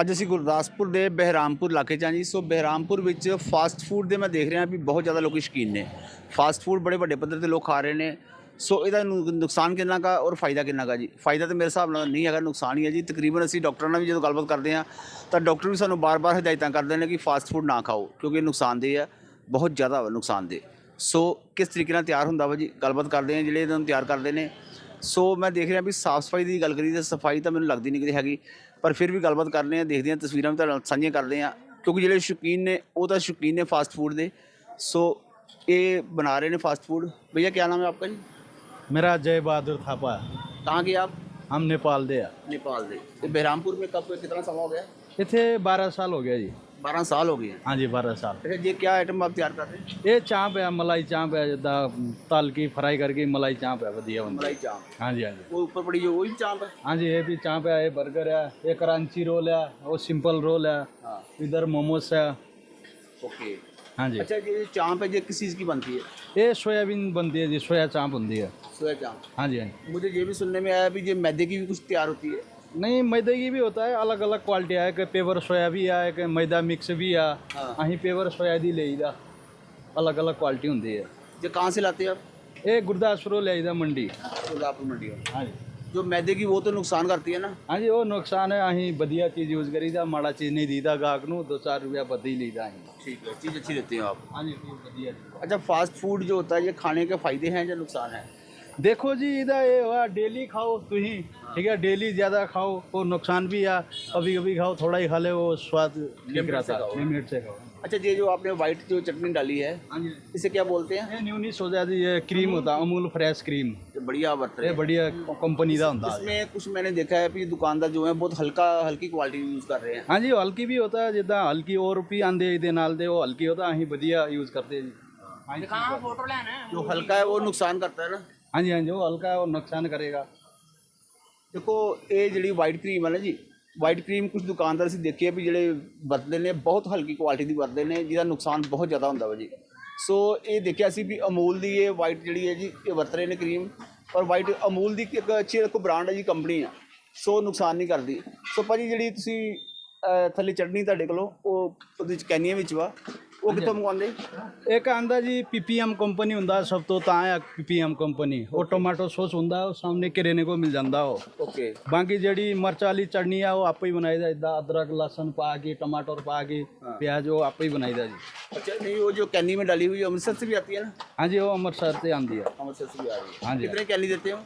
ਅੱਜ ਅਸੀਂ ਗੁਰਦਾਸਪੁਰ ਦੇ ਬਹਿਰਾਮਪੁਰ ਇਲਾਕੇ 'ਚ ਹਾਂ ਜੀ। ਸੋ ਬਹਿਰਾਮਪੁਰ ਵਿੱਚ ਫਾਸਟ ਫੂਡ ਦੇ ਮੈਂ ਦੇਖ ਰਿਹਾ ਵੀ ਬਹੁਤ ਜ਼ਿਆਦਾ ਲੋਕੀ ਸ਼ੌਕੀਨ ਨੇ। ਫਾਸਟ ਫੂਡ ਬੜੇ ਵੱਡੇ ਪੱਧਰ ਤੇ ਲੋਕ ਖਾ ਰਹੇ ਨੇ। ਸੋ ਇਹਦਾ ਨੁ- ਨੁਕਸਾਨ ਕਿੰਨਾ ਕਾ ਔਰ ਫਾਇਦਾ ਕਿੰਨਾ ਕਾ ਜੀ? ਫਾਇਦਾ ਤਾਂ ਮੇਰੇ ਹਿਸਾਬ ਨਾਲ ਨਹੀਂ ਹੈਗਾ, ਨੁਕਸਾਨ ਹੀ ਹੈ ਜੀ। ਤਕਰੀਬਨ ਅਸੀਂ ਡਾਕਟਰਾਂ ਨਾਲ ਵੀ ਜਦੋਂ ਗੱਲਬਾਤ ਕਰਦੇ ਹਾਂ, ਤਾਂ ਡਾਕਟਰ ਵੀ ਸਾਨੂੰ ਬਾਰ-ਬਾਰ ਹਦਾਇਤਾਂ ਕਰਦੇ ਨੇ ਕਿ ਫਾਸਟ ਫੂਡ ਨਾ ਖਾਓ, ਕਿਉਂਕਿ ਇਹ ਨੁਕਸਾਨਦੇਹ ਹੈ ਬਹੁਤ ਜ਼ਿਆਦਾ ਵਾ ਨੁਕਸਾਨਦੇਹ। ਸੋ ਕਿਸ ਤਰੀਕੇ ਨਾਲ ਤਿਆਰ ਹੁੰਦਾ ਵਾ ਜੀ? ਗੱਲਬਾਤ ਕਰਦੇ ਹਾਂ, ਜਿਹੜੇ ਇਹਨਾਂ ਨੂੰ ਤਿਆਰ ਕਰਦੇ ਨੇ। ਸੋ ਮੈਂ ਦੇਖ ਰਿਹਾ ਵੀ ਸਾਫ਼ ਸਫ਼ਾਈ ਦੀ ਗੱਲ ਕਰੀ ਤਾਂ ਸਫ਼ਾਈ ਤਾਂ ਮੈਨੂੰ ਲੱਗਦੀ ਨਹੀਂ ਕਿਤੇ ਹੈਗੀ। ਪਰ ਫਿਰ ਵੀ ਗੱਲਬਾਤ ਕਰਨੇ ਆ ਦੇਖਦੇ ਹਾਂ ਤਸਵੀਰਾਂ ਵੀ ਤੁਹਾਡੇ ਨਾਲ ਸਾਂਝੀਆਂ ਕਰਦੇ ਹਾਂ ਕਿਉਂਕਿ ਜਿਹੜੇ ਸ਼ੌਕੀਨ ਨੇ ਉਹ ਤਾਂ ਸ਼ੌਕੀਨ ਨੇ ਫਾਸਟ ਫੂਡ ਦੇ ਸੋ ਇਹ ਬਣਾ ਰਹੇ ਨੇ ਫਾਸਟ ਫੂਡ भैया क्या नाम है आपका जी मेरा जय बहादुर थापा है। कहाँ के आप हम नेपाल दे आ नेपाल ਦੇ ਤੇ ਬਹਿਰਾਮਪੁਰ में कब कितना समय हो गया इतने बारह साल हो गया जी 12 साल हो गए हैं। हाँ जी बारह साल। अच्छा ये क्या आइटम आप तैयार कर रहे हैं? ये चांप है मलाई चांप है जिदा तल की फ्राई करके मलाई चांप है बढ़िया मलाई चाप। हाँ जी हाँ जी। वो ऊपर पड़ी जो वही चाप है? हाँ जी ये भी चांप है ये बर्गर है ये करांची रोल है वो सिंपल रोल है हाँ। इधर मोमोस है। ओके। हाँ जी। अच्छा ये चाप है ये किस चीज़ की बनती है? ये सोयाबीन बनती है जी सोया चांप बनती है। सोया चाप। हाँ जी हाँ जी। मुझे ये भी सुनने में आया भी ये मैदे की भी कुछ तैयार होती है। नहीं मैदे की भी होता है अलग अलग क्वालिटी है कि पेवर सोया भी है कि मैदा मिक्स भी है हाँ। अहीं पेवर सोया दी लेईदा अलग अलग क्वालिटी होती है ये कहाँ से लाते हैं आप ये गुरदासपुर लेईदा मंडी गुरदासपुर मंडी में हाँ जी जो मैदे की वो तो नुकसान करती है ना हाँ जी ਉਹ ਨੁਕਸਾਨ ਹੈ ਅਸੀਂ ਵਧੀਆ ਚੀਜ਼ ਯੂਜ਼ ਕਰੀਦਾ ਮਾੜਾ ਚੀਜ਼ ਨਹੀਂ ਦੀਦਾ ਗਾਹਕ ਨੂੰ 2-4 ਰੁਪਇਆ ਵੱਧ ਹੀ ਲਈਦਾ ਅਸੀਂ ठीक है चीज़ अच्छी देते हो आप हाँ जी ਵਧੀਆ अच्छा फास्ट फूड जो होता है ये खाने के फायदे हैं या नुकसान है देखो जी इधर ये हुआ डेली खाओ तू ही ठीक है डेली ज़्यादा खाओ ਉਹ नुकसान भी ਆ कभी कभी खाओ थोड़ा ही खा ले वो स्वाद निक से अच्छा ये जो आपने व्हाइट जो चटनी डाली है हाँ इसे क्या बोलते हैं? ये न्यू नीस हो जी ये क्रीम होता है अमूल फ्रेश क्रीम बढ़िया बर्तन ये बढ़िया कंपनी का होता है। इसमें कुछ मैंने देखा है कि दुकानदार जो है बहुत हल्का हल्की क्वालिटी यूज़ कर रहे हैं। हाँ जी हल्की भी होता है जिदा हल्की और भी आंदे ਇਹਦੇ ਨਾਲ ਦੇ ਉਹ ਹਲਕੀ ਹੁੰਦਾ ਅਸੀਂ बढ़िया यूज़ करते हैं जो हल्का है वो नुकसान करता है ना। ਹਾਂਜੀ ਹਾਂਜੀ, ਉਹ ਹਲਕਾ ਉਹ ਨੁਕਸਾਨ ਕਰੇਗਾ। ਦੇਖੋ, ਇਹ ਜਿਹੜੀ ਵਾਈਟ ਕਰੀਮ ਹੈ ਨਾ ਜੀ ਵਾਈਟ ਕਰੀਮ ਕੁਝ ਦੁਕਾਨਦਾਰ ਅਸੀਂ ਦੇਖਿਆ ਵੀ ਜਿਹੜੇ ਵਰਤਦੇ ਨੇ, ਬਹੁਤ ਹਲਕੀ ਕੁਆਲਿਟੀ ਦੀ ਵਰਤਦੇ ਨੇ, ਜਿਹਦਾ ਨੁਕਸਾਨ ਬਹੁਤ ਜ਼ਿਆਦਾ ਹੁੰਦਾ ਵਾ ਜੀ। ਸੋ ਇਹ ਦੇਖਿਆ ਸੀ ਵੀ ਅਮੂਲ ਦੀ ਇਹ ਵਾਈਟ ਜਿਹੜੀ ਹੈ ਜੀ, ਇਹ ਵਰਤ ਰਹੇ ਨੇ ਕਰੀਮ ਔਰ ਵਾਈਟ ਅਮੂਲ ਦੀ ਇੱਕ ਅੱਛੀ ਇੱਕ ਬ੍ਰਾਂਡ ਹੈ ਜੀ ਕੰਪਨੀ ਆ। ਸੋ ਨੁਕਸਾਨ ਨਹੀਂ ਕਰਦੀ। ਸੋ ਭਾਜੀ, ਜਿਹੜੀ ਤੁਸੀਂ ਥੱਲੇ ਚੜਨੀ ਤੁਹਾਡੇ ਕੋਲੋਂ, ਉਹ ਉਹਦੇ ਚ ਕੈਨੀਆਂ ਵਿੱਚ ਵਾ ਉਹ ਕਿੱਥੋਂ ਮੰਗਵਾਉਂਦੇ? ਇੱਕ ਆਂਦਾ ਜੀ ਪੀਪੀਐਮ ਕੰਪਨੀ ਹੁੰਦਾ ਸਭ ਤੋਂ ਤਾਂ ਹੈ ਪੀਪੀਐਮ ਕੰਪਨੀ। ਉਹ ਟੋਮੈਟੋ ਸੌਸ ਹੁੰਦਾ ਉਹ ਸਾਹਮਣੇ ਕਿਰੇਨੇ ਕੋ ਮਿਲ ਜਾਂਦਾ ਉਹ। ਓਕੇ। ਬਾਕੀ ਜਿਹੜੀ ਮਿਰਚ ਵਾਲੀ ਚਟਨੀ ਆ ਉਹ ਆਪੇ ਹੀ ਬਣਾਈਦਾ ਇਦਾਂ ਅਦਰਕ ਲਸਣ ਪਾ ਕੇ ਟਮਾਟਰ ਪਾ ਕੇ ਪਿਆਜ਼ ਉਹ ਆਪੇ ਹੀ ਬਣਾਈਦਾ ਜੀ। ਅੱਛਾ ਨਹੀਂ ਉਹ ਜੋ ਕੈਨੀ ਮੇ ਡਾਲੀ ਹੋਈ ਅੰਮ੍ਰਿਤਸਰ ਸੇ ਵੀ ਆਤੀ ਹੈ ਨਾ? ਹਾਂਜੀ ਉਹ ਅੰਮ੍ਰਿਤਸਰ ਤੇ ਆਂਦੀ ਹੈ ਅੰਮ੍ਰਿਤਸਰ ਸੇ ਵੀ ਆ ਰਹੀ ਹੈ। ਹਾਂਜੀ ਕਿੰਨੇ ਕੈਨੀ ਦੇਤੇ ਹੋ?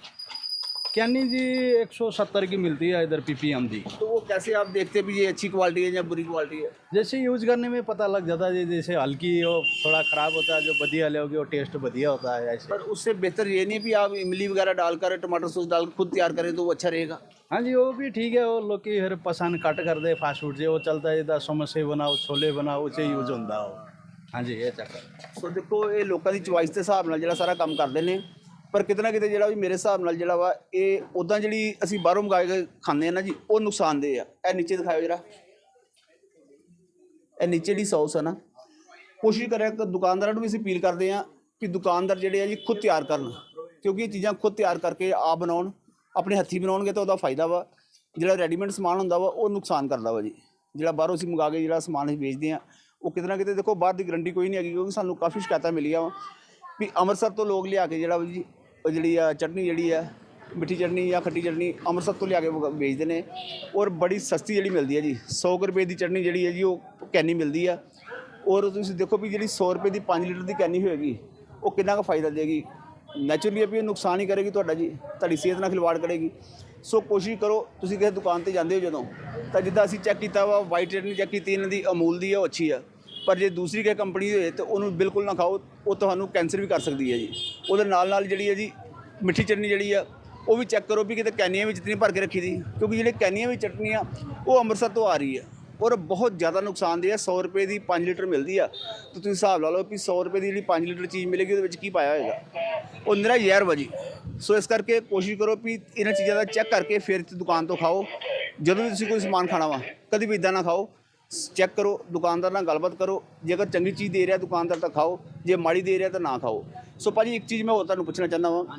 कैनी जी 170 की मिलती है इधर पीपीएम दी तो वो कैसे आप देखते हैं भी ये अच्छी क्वालिटी है या बुरी क्वालिटी है जैसे यूज करने में पता लग जाता है जी, जैसे हल्की हो थोड़ा खराब होता है जो बढ़िया लोगे वो टेस्ट बढ़िया होता है ऐसे पर उससे बेहतर ये नहीं है कि आप इमली वगैरह डालकर टमाटर सॉस डालकर खुद तैयार करें तो वो अच्छा रहेगा हाँ जी वो भी ठीक है वो लोग की फिर पसंद कट कर दे फास्ट फूड से वो चलता है इधर समोसे बनाओ छोले बनाओ उसे यूज होता हो हाँ जी ये चक्कर ਸੋ ਦੇਖੋ ਇਹ ਲੋਕਾਂ ਦੀ ਚੁਆਇਸ ਦੇ ਹਿਸਾਬ ਨਾਲ ਜਿਹੜਾ ਸਾਰਾ ਕੰਮ ਕਰਦੇ ਨੇ ਪਰ ਕਿਤੇ ਨਾ ਕਿਤੇ ਜਿਹੜਾ ਵੀ ਮੇਰੇ ਹਿਸਾਬ ਨਾਲ ਜਿਹੜਾ ਵਾ, ਇਹ ਉਦਾਂ ਜਿਹੜੀ ਅਸੀਂ ਬਾਹਰੋਂ ਮੰਗਾ ਕੇ ਖਾਂਦੇ ਆ ਨਾ ਜੀ, ਉਹ ਨੁਕਸਾਨਦੇਹ ਆ। ਇਹ ਨੀਚੇ ਦਿਖਾਇਓ ਜਰਾ। ਇਹ ਨੀਚੇ ਦੀ ਸੌਸ ਆ ਨਾ। ਕੋਸ਼ਿਸ਼ ਕਰਿਆ ਕਿ ਦੁਕਾਨਦਾਰਾਂ ਨੂੰ ਵੀ ਅਸੀਂ ਅਪੀਲ ਕਰਦੇ ਆ ਕਿ ਦੁਕਾਨਦਾਰ ਜਿਹੜੇ ਆ ਜੀ, ਖੁਦ ਤਿਆਰ ਕਰਨ। ਕਿਉਂਕਿ ਇਹ ਚੀਜ਼ਾਂ ਖੁਦ ਤਿਆਰ ਕਰਕੇ ਆਪ ਬਣਾਉਣ, ਆਪਣੇ ਹੱਥੀ ਬਣਾਉਣਗੇ ਤਾਂ ਉਹਦਾ ਫਾਇਦਾ ਵਾ। ਜਿਹੜਾ ਰੈਡੀਮੇਡ ਸਮਾਨ ਹੁੰਦਾ ਵਾ, ਉਹ ਨੁਕਸਾਨ ਕਰਦਾ ਵਾ ਜੀ। ਜਿਹੜਾ ਬਾਹਰੋਂ ਅਸੀਂ ਮੰਗਾ ਕੇ ਜਿਹੜਾ ਸਮਾਨ ਅਸੀਂ ਵੇਚਦੇ ਆ, ਉਹ ਕਿਤੇ ਨਾ ਕਿਤੇ ਦੇਖੋ, ਬਾਹਰ ਦੀ ਗਰੰਟੀ ਕੋਈ ਨਹੀਂ ਹੈਗੀ, ਕਿਉਂਕਿ ਸਾਨੂੰ ਕਾਫੀ ਸ਼ਿਕਾਇਤਾਂ ਮਿਲੀਆਂ ਵਾ। ਵੀ ਅੰਮ੍ਰਿਤਸਰ ਤੋਂ ਲੋਕ ਲਿਆ ਕੇ ਜਿਹੜਾ ਵਾ ਜੀ ਉਹ ਜਿਹੜੀ ਆ ਚਟਨੀ ਜਿਹੜੀ ਆ, ਮਿੱਠੀ ਚਟਨੀ ਜਾਂ ਖੱਟੀ ਚਟਨੀ ਅੰਮ੍ਰਿਤਸਰ ਤੋਂ ਲਿਆ ਕੇ ਵੇਚਦੇ ਨੇ ਔਰ ਬੜੀ ਸਸਤੀ ਜਿਹੜੀ ਮਿਲਦੀ ਹੈ ਜੀ। 100 ਕੁ ਰੁਪਏ ਦੀ ਚਟਨੀ ਜਿਹੜੀ ਹੈ ਜੀ, ਉਹ ਕੈਨੀ ਮਿਲਦੀ ਆ। ਔਰ ਤੁਸੀਂ ਦੇਖੋ ਵੀ ਜਿਹੜੀ 100 ਰੁਪਏ ਦੀ 5 ਲੀਟਰ ਦੀ ਕੈਨੀ ਹੋਏਗੀ, ਉਹ ਕਿੰਨਾ ਕੁ ਫਾਇਦਾ ਦੇਗੀ। ਨੈਚੁਰਲੀ ਵੀ ਇਹ ਨੁਕਸਾਨ ਹੀ ਕਰੇਗੀ ਤੁਹਾਡਾ ਜੀ, ਤੁਹਾਡੀ ਸਿਹਤ ਨਾਲ ਖਿਲਵਾੜ ਕਰੇਗੀ। ਸੋ ਕੋਸ਼ਿਸ਼ ਕਰੋ, ਤੁਸੀਂ ਕਿਸੇ ਦੁਕਾਨ ਤੇ ਜਾਂਦੇ ਹੋ ਜਦੋਂ, ਤਾਂ ਜਿੱਦਾਂ ਅਸੀਂ ਚੈੱਕ ਕੀਤਾ ਵਾ ਵਾਈਟ ਚਟਨੀ ਚੈੱਕ ਕੀਤੀ, ਇਹਨਾਂ ਦੀ ਅਮੂਲ ਦੀ ਹੈ ਉਹ ਅੱਛੀ ਆ। ਪਰ ਜੇ ਦੂਸਰੀ ਕਿਸੇ ਕੰਪਨੀ ਹੋਏ ਤਾਂ ਉਹਨੂੰ ਬਿਲਕੁਲ ਨਾ ਖਾਓ, ਉਹ ਤੁਹਾਨੂੰ ਕੈਂਸਰ ਵੀ ਕਰ ਸਕਦੀ ਹੈ ਜੀ। ਉਹਦੇ ਨਾਲ ਨਾਲ ਜਿਹੜੀ ਹੈ ਜੀ, ਮਿੱਠੀ ਚਟਨੀ ਜਿਹੜੀ ਆ, ਉਹ ਵੀ ਚੈੱਕ ਕਰੋ ਵੀ ਕਿਤੇ ਕੈਨੀਆਂ ਵਿੱਚ ਚਟਨੀ ਭਰ ਕੇ ਰੱਖੀ ਦੀ। ਕਿਉਂਕਿ ਜਿਹੜੇ ਕੈਨੀਆਂ ਵਿੱਚ ਚਟਨੀ ਆ ਉਹ ਅੰਮ੍ਰਿਤਸਰ ਤੋਂ ਆ ਰਹੀ ਆ ਔਰ ਬਹੁਤ ਜ਼ਿਆਦਾ ਨੁਕਸਾਨਦੇਹ ਹੈ 100 ਰੁਪਏ ਦੀ 5 ਲੀਟਰ ਮਿਲਦੀ ਆ। ਤੇ ਤੁਸੀਂ ਹਿਸਾਬ ਲਾ ਲਓ ਵੀ 100 ਰੁਪਏ ਦੀ ਜਿਹੜੀ 5 ਲੀਟਰ ਚੀਜ਼ ਮਿਲੇਗੀ, ਉਹਦੇ ਵਿੱਚ ਕੀ ਪਾਇਆ ਹੋਏਗਾ? ਉਹ ਨਿਰਾ ਜ਼ਹਿਰ ਵਾ ਸੋ ਇਸ ਕਰਕੇ ਕੋਸ਼ਿਸ਼ ਕਰੋ ਵੀ ਇਹਨਾਂ ਚੀਜ਼ਾਂ ਦਾ ਚੈੱਕ ਕਰਕੇ ਫਿਰ ਦੁਕਾਨ ਤੋਂ ਖਾਓ। ਜਦੋਂ ਵੀ ਤੁਸੀਂ ਕੋਈ ਸਮਾਨ ਖਾਣਾ ਵਾ, ਕਦੀ ਵੀ ਇਦਾਂ ਨਾ ਖਾਓ। ਚੈੱਕ ਕਰੋ ਦੁਕਾਨਦਾਰ ਨਾਲ ਗੱਲਬਾਤ ਕਰੋ। ਜੇਕਰ ਚੰਗੀ ਚੀਜ਼ ਦੇ ਰਿਹਾ ਦੁਕਾਨਦਾਰ ਤਾਂ ਖਾਓ ਜੇ ਮਾੜੀ ਦੇ ਰਿਹਾ ਤਾਂ ਨਾ ਖਾਓ। ਸੋ ਭਾਜੀ ਇੱਕ ਚੀਜ਼ ਮੈਂ ਹੋਰ ਤੁਹਾਨੂੰ ਪੁੱਛਣਾ ਚਾਹੁੰਦਾ ਵਾਂ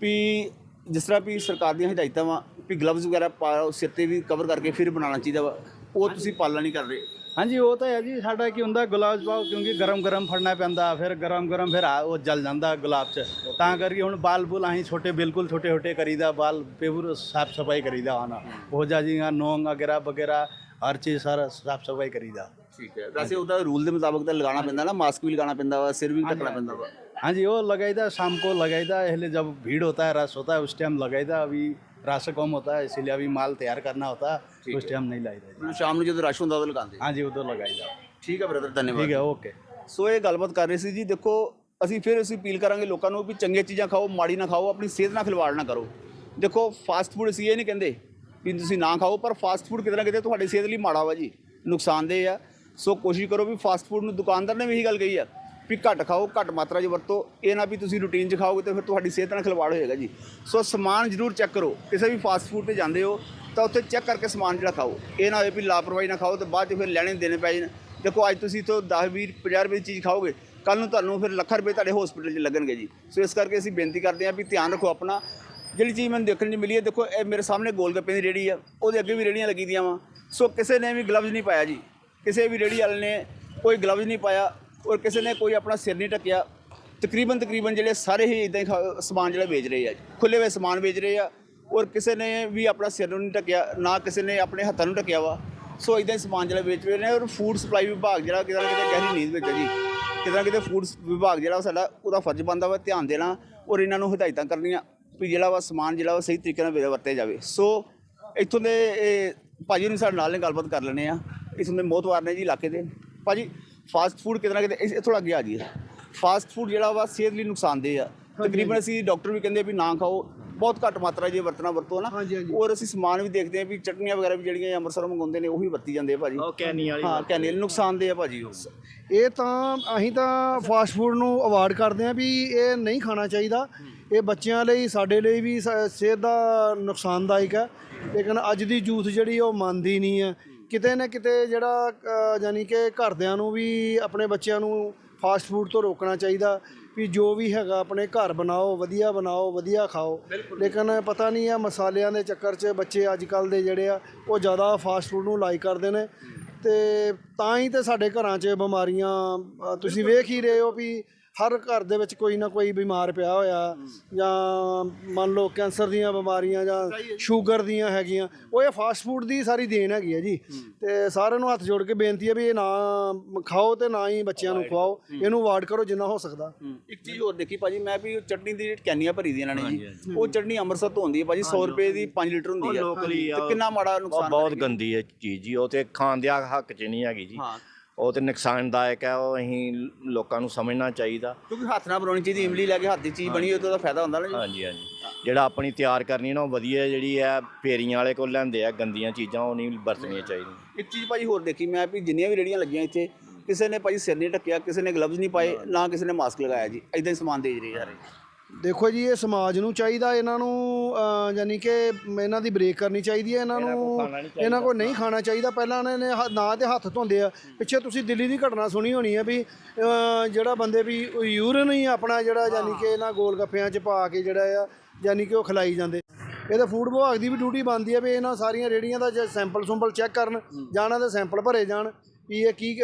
ਵੀ ਜਿਸ ਤਰ੍ਹਾਂ ਵੀ ਸਰਕਾਰ ਦੀਆਂ ਹਦਾਇਤਾਂ ਵਾ ਵੀ ਗਲਵਜ਼ ਵਗੈਰਾ ਪਾਓ ਸਿਰ ਤੇ ਵੀ ਕਵਰ ਕਰਕੇ ਫਿਰ ਬਣਾਉਣਾ ਚਾਹੀਦਾ ਵਾ ਉਹ ਤੁਸੀਂ ਪਾਲਣਾ ਨਹੀਂ ਕਰ ਰਹੇ। ਹਾਂਜੀ ਉਹ ਤਾਂ ਹੈ ਜੀ ਸਾਡਾ ਕੀ ਹੁੰਦਾ ਗੁਲਾਬ ਪਾਓ ਕਿਉਂਕਿ ਗਰਮ ਗਰਮ ਫੜਨਾ ਪੈਂਦਾ ਫਿਰ ਗਰਮ ਗਰਮ ਫਿਰ ਉਹ ਜਲ ਜਾਂਦਾ ਗੁਲਾਬ ਚ। ਤਾਂ ਕਰਕੇ ਹੁਣ ਬਾਲ ਬੁਲ ਅਸੀਂ ਛੋਟੇ ਬਿਲਕੁਲ ਛੋਟੇ ਛੋਟੇ ਕਰੀਦਾ ਬਾਲ ਪੇਵਰ ਸਾਫ਼ ਸਫ਼ਾਈ ਕਰੀਦਾ ਆਣਾ ਹੋ। ਜਾ ਜੀਗਾ ਨੋਂਗ ਵਗੈਰਾ ਵਗੈਰਾ ਹਰ ਚੀਜ਼ ਸਾਰਾ ਸਾਫ ਸਫਾਈ ਕਰੀਦਾ ਠੀਕ ਹੈ ਵੈਸੇ ਉਹਦਾ ਰੂਲ ਦੇ ਮੁਤਾਬਕ ਤਾਂ ਲਗਾਉਣਾ ਪੈਂਦਾ ਨਾ ਮਾਸਕ ਵੀ ਲਗਾਉਣਾ ਪੈਂਦਾ ਵਾ ਸਿਰ ਵੀ ਢੱਕਣਾ ਪੈਂਦਾ ਵਾ हाँ जी वो लगाईदा शाम को लगाईदा इसलिए जब भीड़ होता है रस होता है उस टाइम लगाईदा अभी रस कम होता है इसीलिए अभी माल तैयार करना होता है उस टाइम नहीं लगाईदा जी ਹੁਣ ਸ਼ਾਮ ਨੂੰ ਜਦੋਂ ਰਸ਼ ਹੁੰਦਾ ਉਦੋਂ ਲਗਾਉਂਦੇ हाँ जी उधर लगाईदा ਠੀਕ ਹੈ ਬ੍ਰਦਰ ਧੰਨਵਾਦ ठीक है ओके ਸੋ ਇਹ ਗੱਲਬਾਤ ਕਰ ਰਹੇ ਸੀ ਜੀ ਦੇਖੋ ਅਸੀਂ ਫਿਰ ਅਸੀਂ ਅਪੀਲ ਕਰਾਂਗੇ ਲੋਕਾਂ ਨੂੰ ਵੀ ਚੰਗੀਆਂ ਚੀਜ਼ਾਂ ਖਾਓ ਮਾੜੀ ਨਾ ਖਾਓ ਆਪਣੀ ਸਿਹਤ ਨਾਲ ਖਿਲਵਾੜ ਨਾ ਕਰੋ ਦੇਖੋ ਫਾਸਟ ਫੂਡ ਅਸੀਂ ਇਹ ਨਹੀਂ ਕਹਿੰਦੇ ਵੀ ਤੁਸੀਂ ਨਾ ਖਾਓ, ਪਰ ਫਾਸਟ ਫੂਡ ਕਿਤੇ ਨਾ ਕਿਤੇ ਤੁਹਾਡੀ ਸਿਹਤ ਲਈ ਮਾੜਾ ਵਾ ਜੀ। ਨੁਕਸਾਨਦੇਹ ਆ। ਸੋ ਕੋਸ਼ਿਸ਼ ਕਰੋ ਵੀ ਫਾਸਟ ਫੂਡ ਨੂੰ ਦੁਕਾਨਦਾਰ ਨੇ ਵੀ ਇਹੀ ਗੱਲ ਕਹੀ ਆ ਵੀ ਘੱਟ ਖਾਓ, ਘੱਟ ਮਾਤਰਾ 'ਚ ਵਰਤੋ। ਇਹ ਨਾ ਵੀ ਤੁਸੀਂ ਰੂਟੀਨ 'ਚ ਖਾਓਗੇ ਤੇ ਫਿਰ ਤੁਹਾਡੀ ਸਿਹਤ ਨਾਲ ਖਿਲਵਾੜ ਹੋਏਗਾ ਜੀ। ਸੋ ਸਮਾਨ ਜ਼ਰੂਰ ਚੈੱਕ ਕਰੋ। ਕਿਸੇ ਵੀ ਫਾਸਟ ਫੂਡ ਤੇ ਜਾਂਦੇ ਹੋ, ਤਾਂ ਉੱਥੇ ਚੈੱਕ ਕਰਕੇ ਸਮਾਨ ਜਿਹੜਾ ਖਾਓ। ਇਹ ਨਾ ਹੋਵੇ ਵੀ ਲਾਪਰਵਾਹੀ ਨਾ ਖਾਓ ਤੇ ਬਾਅਦ 'ਚ ਫਿਰ ਲੈਣੇ ਦੇਣੇ ਪੈ ਜਾਣ। ਦੇਖੋ, ਅੱਜ ਤੁਸੀਂ ਤੋਂ 10 20 50 ਰੁਪਏ ਦੀ ਚੀਜ਼ ਖਾਓਗੇ ਕੱਲ ਨੂੰ ਤੁਹਾਨੂੰ ਫਿਰ ਲੱਖਾਂ ਰੁਪਏ ਤੁਹਾਡੇ ਹਸਪੀਟਲ 'ਚ ਲੱਗਣਗੇ ਜੀ। ਸੋ ਇਸ ਕਰਕੇ ਅਸੀਂ ਬੇਨਤੀ ਕਰਦੇ ਹਾਂ ਵੀ ਧਿਆਨ ਰੱਖੋ ਆਪਣਾ। ਜਿਹੜੀ ਚੀਜ਼ ਮੈਨੂੰ ਦੇਖਣ ਨੂੰ ਮਿਲੀ ਹੈ, ਦੇਖੋ, ਇਹ ਮੇਰੇ ਸਾਹਮਣੇ ਗੋਲ ਗੱਪੇ ਦੀ ਰੇੜੀ ਆ, ਉਹਦੇ ਅੱਗੇ ਵੀ ਰੇੜੀਆਂ ਲੱਗੀ ਦੀਆਂ ਵਾ। ਸੋ ਕਿਸੇ ਨੇ ਵੀ ਗਲਵਜ਼ ਨਹੀਂ ਪਾਇਆ ਜੀ। ਕਿਸੇ ਵੀ ਰੇੜੀ ਵਾਲੇ ਨੇ ਕੋਈ ਗਲਵਜ਼ ਨਹੀਂ ਪਾਇਆ ਔਰ ਕਿਸੇ ਨੇ ਕੋਈ ਆਪਣਾ ਸਿਰ ਨਹੀਂ ਢੱਕਿਆ। ਤਕਰੀਬਨ ਤਕਰੀਬਨ ਜਿਹੜੇ ਸਾਰੇ ਹੀ ਇਦਾਂ ਹੀ ਖਾ- ਸਮਾਨ ਜਿਹੜਾ ਵੇਚ ਰਹੇ ਆ ਜੀ। ਖੁੱਲੇ ਹੋਏ ਸਮਾਨ ਵੇਚ ਰਹੇ ਆ ਔਰ ਕਿਸੇ ਨੇ ਵੀ ਆਪਣਾ ਸਿਰ ਨੂੰ ਨਹੀਂ ਢੱਕਿਆ, ਨਾ ਕਿਸੇ ਨੇ ਆਪਣੇ ਹੱਥਾਂ ਨੂੰ ਢੱਕਿਆ ਵਾ। ਸੋ ਇਦਾਂ ਹੀ ਸਮਾਨ ਜਿਹੜਾ ਵੇਚ ਰਹੇ ਨੇ ਔਰ ਫੂਡ ਸਪਲਾਈ ਵਿਭਾਗ ਜਿਹੜਾ ਕਿਤੇ ਨਾ ਕਿਤੇ ਗਹਿਰੀ ਨੀਂਦ ਵਿੱਚ ਹੈ ਜੀ। ਕਿਤੇ ਨਾ ਕਿਤੇ ਫੂਡ ਵਿਭਾਗ ਜਿਹੜਾ ਸਾਡਾ, ਉਹਦਾ ਫਰਜ਼ ਬਣਦਾ ਵਾ ਧਿਆਨ ਦੇਣਾ ਔਰ ਇਹਨਾਂ ਨੂੰ ਹਦਾਇਤਾਂ ਕਰਨੀਆਂ। ਵੀ ਜਿਹੜਾ ਵਾ ਸਮਾਨ ਜਿਹੜਾ ਉਹ ਸਹੀ ਤਰੀਕੇ ਨਾਲ ਵਰਤਿਆ ਜਾਵੇ। ਸੋ ਇੱਥੋਂ ਦੇ ਇਹ ਭਾਜੀ ਨੂੰ ਸਾਡੇ ਨਾਲ ਨੇ ਗੱਲਬਾਤ ਕਰ ਲੈਣੇ ਆ। ਇਸ ਦੇ ਮੋਹਤਵਾਰ ਨੇ ਜੀ ਇਲਾਕੇ ਦੇ। ਭਾਜੀ ਫਾਸਟ ਫੂਡ ਕਿਤੇ ਨਾ ਕਿਤੇ ਇਸ ਥੋੜਾ ਅੱਗੇ ਆ ਜੀ। ਫਾਸਟ ਫੂਡ ਜਿਹੜਾ ਵਾ ਸਿਹਤ ਲਈ ਨੁਕਸਾਨਦੇਹ ਆ। ਤਕਰੀਬਨ ਅਸੀਂ ਡਾਕਟਰ ਵੀ ਕਹਿੰਦੇ ਆ ਵੀ ਨਾ ਖਾਓ। ਬਹੁਤ ਘੱਟ ਮਾਤਰਾ 'ਚ ਵਰਤਣਾ ਵਰਤੋ ਨਾ। ਔਰ ਅਸੀਂ ਸਮਾਨ ਵੀ ਦੇਖਦੇ ਆ ਵੀ ਚਟਨੀਆਂ ਵਗੈਰਾ ਵੀ ਜਿਹੜੀਆਂ ਅੰਮ੍ਰਿਤਸਰੋਂ ਮੰਗਾਉਂਦੇ ਨੇ ਉਹੀ ਵਰਤੀ ਜਾਂਦੇ ਆ ਭਾਜੀ। ਉਹ ਕੈਨੀ ਵਾਲੀ ਹਾਂ ਕਹਿੰਦੇ ਨੁਕਸਾਨਦੇਹ ਆ ਭਾਜੀ ਉਹ। ਇਹ ਤਾਂ ਅਸੀਂ ਤਾਂ ਫਾਸਟ ਫੂਡ ਨੂੰ ਅਵਾਰਡ ਕਰਦੇ ਹਾਂ ਵੀ ਇਹ ਨਹੀਂ ਖਾਣਾ ਚਾਹੀਦਾ। ਇਹ ਬੱਚਿਆਂ ਲਈ ਸਾਡੇ ਲਈ ਵੀ ਸ- ਸਿਹਤ ਦਾ ਨੁਕਸਾਨਦਾਇਕ ਹੈ। ਲੇਕਿਨ ਅੱਜ ਦੀ ਯੂਥ ਜਿਹੜੀ ਉਹ ਮੰਨਦੀ ਨਹੀਂ ਹੈ। ਕਿਤੇ ਨਾ ਕਿਤੇ ਜਿਹੜਾ ਅ, ਯਾਨੀ ਕਿ ਘਰਦਿਆਂ ਨੂੰ ਵੀ ਆਪਣੇ ਬੱਚਿਆਂ ਨੂੰ ਫਾਸਟ ਫੂਡ ਤੋਂ ਰੋਕਣਾ ਚਾਹੀਦਾ ਵੀ ਜੋ ਵੀ ਹੈਗਾ ਆਪਣੇ ਘਰ ਬਣਾਓ ਵਧੀਆ ਬਣਾਓ ਵਧੀਆ ਖਾਓ। ਲੇਕਿਨ ਪਤਾ ਨਹੀਂ ਆ ਮਸਾਲਿਆਂ ਦੇ ਚੱਕਰ 'ਚ ਬੱਚੇ ਅੱਜ ਕੱਲ ਦੇ ਜਿਹੜੇ ਆ ਉਹ ਜ਼ਿਆਦਾ ਫਾਸਟ ਫੂਡ ਨੂੰ ਲਾਈਕ ਕਰਦੇ ਨੇ। ਤੇ ਤਾਂ ਹੀ ਤੇ ਸਾਡੇ ਘਰਾਂ 'ਚ ਬਿਮਾਰੀਆਂ ਅ, ਤੁਸੀਂ ਵੇਖ ਹੀ ਰਹੇ ਹੋ ਵੀ ਹਰ ਘਰ ਦੇ ਵਿੱਚ ਕੋਈ ਨਾ ਕੋਈ ਬਿਮਾਰ ਪਿਆ ਹੋਇਆ ਜਾਂ ਮੰਨ ਲਓ ਕੈਂਸਰ ਦੀਆਂ ਬਿਮਾਰੀਆਂ ਜਾਂ ਸ਼ੂਗਰ ਦੀਆਂ ਹੈਗੀਆਂ ਉਹ ਇਹ ਫਾਸਟ ਫੂਡ ਦੀ ਸਾਰੀ ਦੇਣ ਹੈਗੀ ਹੈ ਜੀ। ਤੇ ਸਾਰਿਆਂ ਨੂੰ ਹੱਥ ਜੋੜ ਕੇ ਬੇਨਤੀ ਹੈ ਵੀ ਇਹ ਨਾ ਖਾਓ ਤੇ ਨਾ ਹੀ ਬੱਚਿਆਂ ਨੂੰ ਖਵਾਓ ਇਹਨੂੰ ਅਵਾਇਡ ਕਰੋ ਜਿੰਨਾ ਹੋ ਸਕਦਾ। ਇੱਕ ਚੀਜ਼ ਹੋਰ ਦੇਖੀ ਭਾਜੀ ਮੈਂ ਵੀ ਚਟਨੀ ਦੀ ਜਿਹੜੀ ਕੈਨੀਆਂ ਭਰੀ ਦੀਆਂ ਇਹਨਾਂ ਨੇ ਜੀ ਉਹ ਚਟਨੀ ਅੰਮ੍ਰਿਤਸਰ ਤੋਂ ਹੁੰਦੀ ਹੈ ਭਾਜੀ 100 ਰੁਪਏ ਦੀ 5 ਲੀਟਰ ਹੁੰਦੀ ਹੈ ਤੇ ਕਿੰਨਾ ਮਾੜਾ ਨੁਕਸਾਨ ਬਹੁਤ ਗੰਦੀ ਹੈ ਚੀਜ਼ ਜੀ ਉਹ ਤੇ ਖਾਣ ਦੇ ਹੱਕ 'ਚ ਨਹੀਂ ਹੈਗੀ ਜੀ। ਹਾਂ। ਉਹ ਤੇ ਨੁਕਸਾਨਦਾਇਕ ਹੈ ਉਹ ਅਸੀਂ ਲੋਕਾਂ ਨੂੰ ਸਮਝਣਾ ਚਾਹੀਦਾ। ਕਿਉਂਕਿ ਹੱਥ ਨਾਲ ਬਣਾਉਣੀ ਚਾਹੀਦੀ ਇਮਲੀ ਲੈ ਕੇ ਹੱਥ ਦੀ ਚੀਜ਼ ਬਣੀ ਹੋਈ ਤਾਂ ਉਹਦਾ ਫਾਇਦਾ ਹੁੰਦਾ ਨਾ ਜੀ। ਹਾਂਜੀ ਹਾਂਜੀ। ਜਿਹੜਾ ਆਪਣੀ ਤਿਆਰ ਕਰਨੀ ਨਾ ਉਹ ਵਧੀਆ ਜਿਹੜੀ ਹੈ ਫੇਰੀਆਂ ਵਾਲੇ ਕੋਲ ਲੈਂਦੇ ਆ ਗੰਦੀਆਂ ਚੀਜ਼ਾਂ ਉਹ ਨਹੀਂ ਵਰਤਣੀਆਂ ਚਾਹੀਦੀਆਂ। ਇੱਕ ਚੀਜ਼ ਭਾਜੀ ਹੋਰ ਦੇਖੀ ਮੈਂ ਵੀ ਜਿੰਨੀਆਂ ਵੀ ਰੇੜੀਆਂ ਲੱਗੀਆਂ ਇੱਥੇ ਕਿਸੇ ਨੇ ਭਾਜੀ ਸਿਰ ਨਹੀਂ ਢੱਕਿਆ ਕਿਸੇ ਨੇ ਗਲਵਜ਼ ਨਹੀਂ ਪਾਏ ਨਾ ਕਿਸੇ ਨੇ ਮਾਸਕ ਲਗਾਇਆ ਜੀ ਇਦਾਂ ਹੀ ਸਮਾਨ ਦੇ ਰਹੇ। ਸਾਰੇ ਦੇਖੋ ਜੀ ਇਹ ਸਮਾਜ ਨੂੰ ਚਾਹੀਦਾ ਇਹਨਾਂ ਨੂੰ ਯਾਨੀ ਕਿ ਇਹਨਾਂ ਦੀ ਬ੍ਰੇਕ ਕਰਨੀ ਚਾਹੀਦੀ ਹੈ ਇਹਨਾਂ ਨੂੰ ਇਹਨਾਂ ਕੋਲ ਨਹੀਂ ਖਾਣਾ ਚਾਹੀਦਾ। ਪਹਿਲਾਂ ਇਹਨਾਂ ਨੇ ਨਾ ਤੇ ਹੱਥ ਧੋਂਦੇ ਆ। ਪਿੱਛੇ ਤੁਸੀਂ ਦਿੱਲੀ ਦੀ ਘਟਨਾ ਸੁਣੀ ਹੋਣੀ ਹੈ ਵੀ ਜਿਹੜਾ ਬੰਦੇ ਵੀ ਯੂਰਨ ਹੀ ਆਪਣਾ ਜਿਹੜਾ ਯਾਨੀ ਕਿ ਇਹਨਾਂ ਗੋਲ ਗੱਪਿਆਂ 'ਚ ਪਾ ਕੇ ਜਿਹੜਾ ਆ ਯਾਨੀ ਕਿ ਉਹ ਖਿਲਾਈ ਜਾਂਦੇ। ਇਹਦੇ ਫੂਡ ਵਿਭਾਗ ਦੀ ਵੀ ਡਿਊਟੀ ਬਣਦੀ ਹੈ ਵੀ ਇਹਨਾਂ ਸਾਰੀਆਂ ਰੇੜੀਆਂ ਦਾ ਜੇ ਸੈਂਪਲ ਸੁੰਪਲ ਚੈੱਕ ਕਰਨ ਜਾਂ ਇਹਨਾਂ ਦੇ ਸੈਂਪਲ ਭਰੇ ਜਾਣ ਵੀ ਇਹ ਕੀ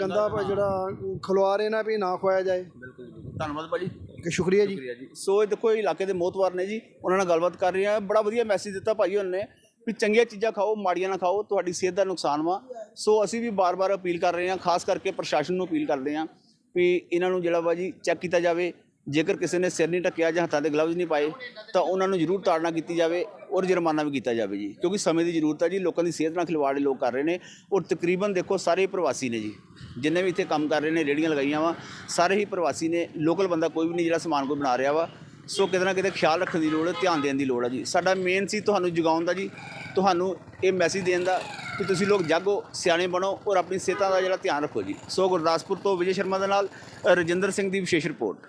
ਗੰਦਾ ਜਿਹੜਾ ਖਿਲਵਾ ਰਹੇ ਨੇ ਵੀ ਨਾ ਖਵਾਇਆ ਜਾਏ। ਬਿਲਕੁਲ। ਧੰਨਵਾਦ ਭਾਜੀ। ਸ਼ੁਕਰੀਆ ਜੀ। ਸ਼ੁਕਰੀਆ ਜੀ। ਸੋ ਇਹ ਦੇਖੋ, ਇਹ ਇਲਾਕੇ ਦੇ ਮੋਹਤਵਾਰ ਨੇ ਜੀ। ਉਹਨਾਂ ਨਾਲ ਗੱਲਬਾਤ ਕਰ ਰਹੇ ਆ ਬੜਾ ਵਧੀਆ ਮੈਸੇਜ ਦਿੱਤਾ ਭਾਜੀ ਉਹਨਾਂ ਨੇ ਵੀ ਚੰਗੀਆਂ ਚੀਜ਼ਾਂ ਖਾਓ, ਮਾੜੀਆਂ ਨਾ ਖਾਓ, ਤੁਹਾਡੀ ਸਿਹਤ ਦਾ ਨੁਕਸਾਨ ਵਾ। ਸੋ ਅਸੀਂ ਵੀ ਬਾਰ-ਬਾਰ ਅਪੀਲ ਕਰ ਰਹੇ ਹਾਂ, ਖਾਸ ਕਰਕੇ ਪ੍ਰਸ਼ਾਸਨ ਨੂੰ ਅਪੀਲ ਕਰਦੇ ਹਾਂ ਵੀ ਇਹਨਾਂ ਨੂੰ ਜਿਹੜਾ ਵਾ ਜੀ ਚੈੱਕ ਕੀਤਾ ਜਾਵੇ। ਜੇਕਰ ਕਿਸੇ ਨੇ ਸਿਰ ਨਹੀਂ ਢੱਕਿਆ ਜਾਂ ਹੱਥਾਂ ਦੇ ਗਲਵਜ਼ ਨਹੀਂ ਪਾਏ, ਤਾਂ ਉਹਨਾਂ ਨੂੰ ਜ਼ਰੂਰ ਤਾੜਨਾ ਕੀਤੀ ਜਾਵੇ ਔਰ ਜੁਰਮਾਨਾ ਵੀ ਕੀਤਾ ਜਾਵੇ ਜੀ। ਕਿਉਂਕਿ ਸਮੇਂ ਦੀ ਜ਼ਰੂਰਤ ਹੈ ਜੀ, ਲੋਕਾਂ ਦੀ ਸਿਹਤ ਨਾਲ ਖਿਲਵਾੜ ਲੋਕ ਕਰ ਰਹੇ ਨੇ ਔਰ ਤਕਰੀਬਨ ਦੇਖੋ ਸਾਰੇ ਪ੍ਰਵਾਸੀ ਨੇ ਜੀ। ਜਿੰਨੇ ਵੀ ਇੱਥੇ ਕੰਮ ਕਰ ਰਹੇ ਨੇ ਰੇੜੀਆਂ ਲਗਾਈਆਂ ਵਾ, ਸਾਰੇ ਹੀ ਪ੍ਰਵਾਸੀ ਨੇ ਲੋਕਲ ਬੰਦਾ ਕੋਈ ਵੀ ਨਹੀਂ ਜਿਹੜਾ ਸਮਾਨ ਕੋਈ ਬਣਾ ਰਿਹਾ ਵਾ। ਸੋ ਕਿਤੇ ਨਾ ਕਿਤੇ ਖਿਆਲ ਰੱਖਣ ਦੀ ਲੋੜ ਹੈ ਧਿਆਨ ਦੇਣ ਦੀ ਲੋੜ ਹੈ ਜੀ। ਸਾਡਾ ਮੇਨ ਸੀ ਤੁਹਾਨੂੰ ਜਗਾਉਣ ਦਾ ਜੀ। ਤੁਹਾਨੂੰ ਇਹ ਮੈਸੇਜ ਦੇਣ ਦਾ ਕਿ ਤੁਸੀਂ ਲੋਕ ਜਾਗੋ, ਸਿਆਣੇ ਬਣੋ ਔਰ ਆਪਣੀ ਸਿਹਤਾਂ ਦਾ ਜਿਹੜਾ ਧਿਆਨ ਰੱਖੋ ਜੀ। ਸੋ ਗੁਰਦਾਸਪੁਰ ਤੋਂ ਵਿਜੇ ਸ਼ਰਮਾ ਦੇ ਨਾਲ, ਰਜਿੰਦਰ ਸਿੰਘ ਦੀ ਵਿਸ਼ੇਸ਼ ਰਿਪੋਰਟ